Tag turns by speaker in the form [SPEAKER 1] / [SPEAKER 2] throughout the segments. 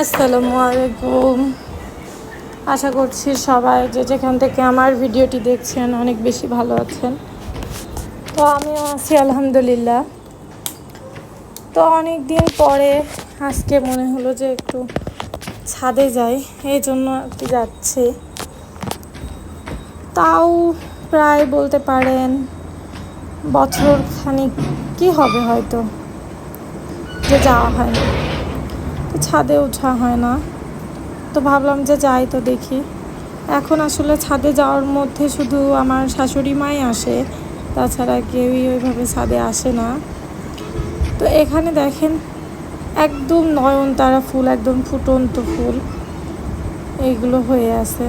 [SPEAKER 1] আসসালামু আলাইকুম। আশা করছি সবাই যে যেখান থেকে আমার ভিডিওটি দেখছেন অনেক বেশি ভালো আছেন। তো আমিও আছি, আলহামদুলিল্লাহ। তো অনেক দিন পরে আজকে মনে হলো যে একটু ছাদে যাই, এই জন্য কি যাচ্ছি। তাও প্রায় বলতে পারেন বছর খানিক কি হবে হয়তো, যে যাওয়া হয় না তো ছাদে ওঠা হয় না। তো ভাবলাম যে যাই তো দেখি। এখন আসলে ছাদে যাওয়ার মধ্যে শুধু আমার শাশুড়ি মাই আসে, তাছাড়া কেউই ওইভাবে ছাদে আসে না। তো এখানে দেখেন একদম নয়নতারা ফুল, একদম ফুটন্ত ফুল এইগুলো হয়ে আছে।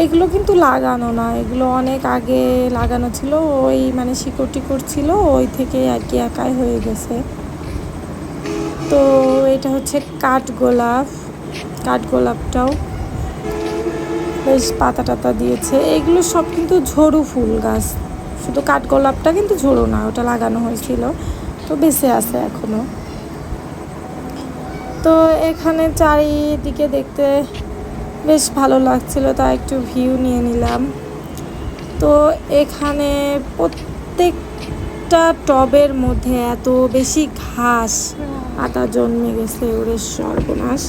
[SPEAKER 1] এইগুলো কিন্তু লাগানো না, এগুলো অনেক আগে লাগানো ছিল, ওই মানে শিকড় টিকড় ছিল, ওই থেকে আর কি একাই হয়ে গেছে। তো এটা হচ্ছে কাঠ গোলাপ, কাঠ গোলাপটাও বেশ পাতা টাতা দিয়েছে। এগুলো সব কিন্তু ঝড়ু ফুল গাছ। শুধু কাঠ গোলাপটা কিন্তু ঝোড়ো না, ওটা লাগানো হয়েছিল। তো বেঁচে আছে এখনও। তো এখানে চারিদিকে দেখতে বেশ ভালো লাগছিল, তা একটু ভিউ নিয়ে নিলাম। তো এখানে প্রত্যেকটা টবের মধ্যে এত বেশি ঘাস আটা জন্মে গেছে, ওরে সর্বনাশ।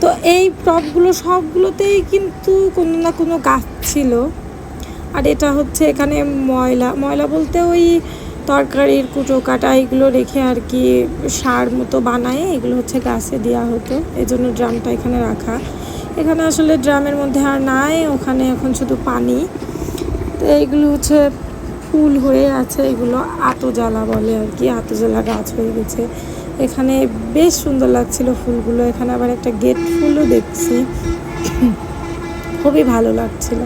[SPEAKER 1] তো এই টবগুলো সবগুলোতেই কিন্তু কোনো না কোনো গাছ ছিল। আর এটা হচ্ছে এখানে ময়লা। ময়লা বলতে ওই তরকারির কুটো কাটা এগুলো রেখে আর কি সার মতো বানায়। এগুলো হচ্ছে গাছে দেওয়া হতো। এই জন্য ড্রামটা এখানে রাখা। এখানে আসলে ড্রামের মধ্যে আর নাই, ওখানে এখন শুধু পানি। তো এইগুলো হচ্ছে ফুল হয়ে আছে, এগুলো আতো জ্বালা বলে আর কি আতো জ্বালা গাছ হয়ে গেছে। এখানে বেশ সুন্দর লাগছিল ফুলগুলো, এখানে আবার একটা গেট ফুলও দেখছি। খুবই ভালো লাগছিল।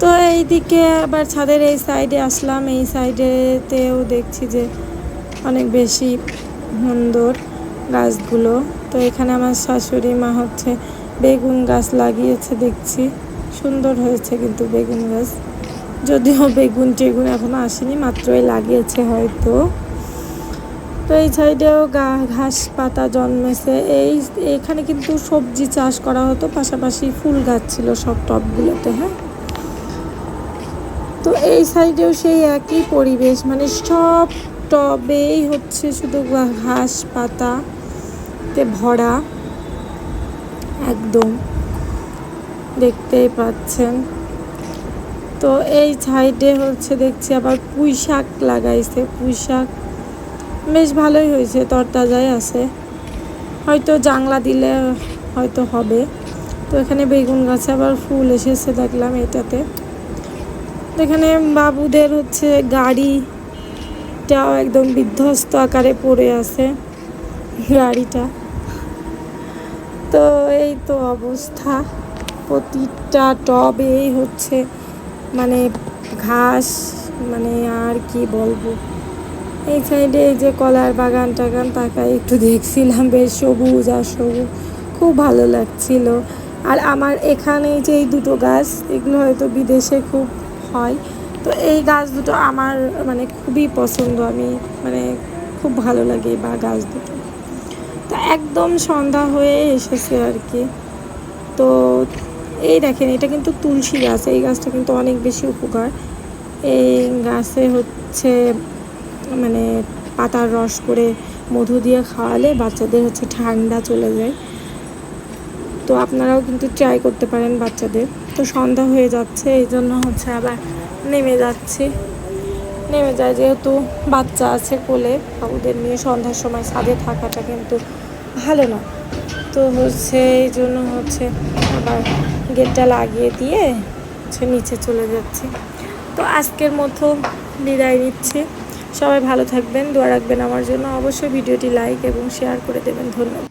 [SPEAKER 1] তো এইদিকে আবার ছাদের এই সাইডে আসলাম, এই সাইডেতেও দেখছি যে অনেক বেশি সুন্দর গাছগুলো। তো এখানে আমার শাশুড়ি মা হচ্ছে বেগুন গাছ লাগিয়েছে, দেখছি। সুন্দর হয়েছে কিন্তু বেগুন গাছ। যদিও বেগুন টেগুন এখনও আসেনি, মাত্রই লাগিয়েছে হয়তো। তো এই সাইডেও গা, ঘাস পাতা জন্মেছে। এই, এখানে কিন্তু সবজি চাষ করা হতো, পাশাপাশি ফুল গাছ ছিল সব টবগুলোতে হ্যাঁ? তো এই সাইডেও সেই একই পরিবেশ মানে সব টবেই হচ্ছে শুধু ঘাস পাতাতে ভরা। একদম দেখতেই পাচ্ছেন। তো এই সাইডে হচ্ছে দেখছি আবার পুঁই শাক লাগাইছে পুঁই শাক বেশ ভালোই হয়েছে, তরতাজাই আছে। হয়তো জাংলা দিলে হয়তো হবে। তো এখানে বেগুন গাছে আবার ফুল এসেছে দেখলাম এটাতে। এখানে বাবুদের হচ্ছে গাড়িটাও একদম বিধ্বস্ত আকারে পড়ে আছে, গাড়িটা। তো এই তো অবস্থা, প্রতিটা টবেই হচ্ছে। মানে ঘাস মানে আর কি বলব? এই সাইডে এই যে কলার বাগান টাগান তাকাই একটু দেখছিলাম, বেশ সবুজ আর সবুজ। খুব ভালো লাগছিল। আর আমার এখানে যে এই দুটো গাছ, এগুলো হয়তো বিদেশে খুব হয়। তো এই গাছ দুটো আমার মানে খুবই পছন্দ। আমি মানে খুব ভালো লাগে বা গাছ দুটো। তো একদম সন্ধ্যা হয়ে এসেছে আর কি। তো এই দেখেন, এটা কিন্তু তুলসী গাছ, এই গাছটা কিন্তু অনেক বেশি উপকার। এই গাছে হচ্ছে মানে পাতার রস করে মধু দিয়ে খাওয়ালে বাচ্চাদের হচ্ছে ঠান্ডা চলে যায়। তো আপনারাও কিন্তু ট্রাই করতে পারেন বাচ্চাদের। তো সন্ধ্যা হয়ে যাচ্ছে, এই জন্য হচ্ছে আবার নেমে যাচ্ছি। নেমে যায় যেহেতু বাচ্চা আছে কোলে, বাবুদের নিয়ে সন্ধ্যার সময় ছাদে থাকাটা কিন্তু ভালো না। তো হচ্ছে এই জন্য হচ্ছে আবার গেটটা লাগিয়ে দিয়ে হচ্ছে নিচে চলে যাচ্ছি। তো আজকের মতো বিদায় নিচ্ছি। সবাই ভালো থাকবেন, দোয়া রাখবেন আমার জন্য। অবশ্যই ভিডিওটি লাইক এবং শেয়ার করে দেবেন। ধন্যবাদ।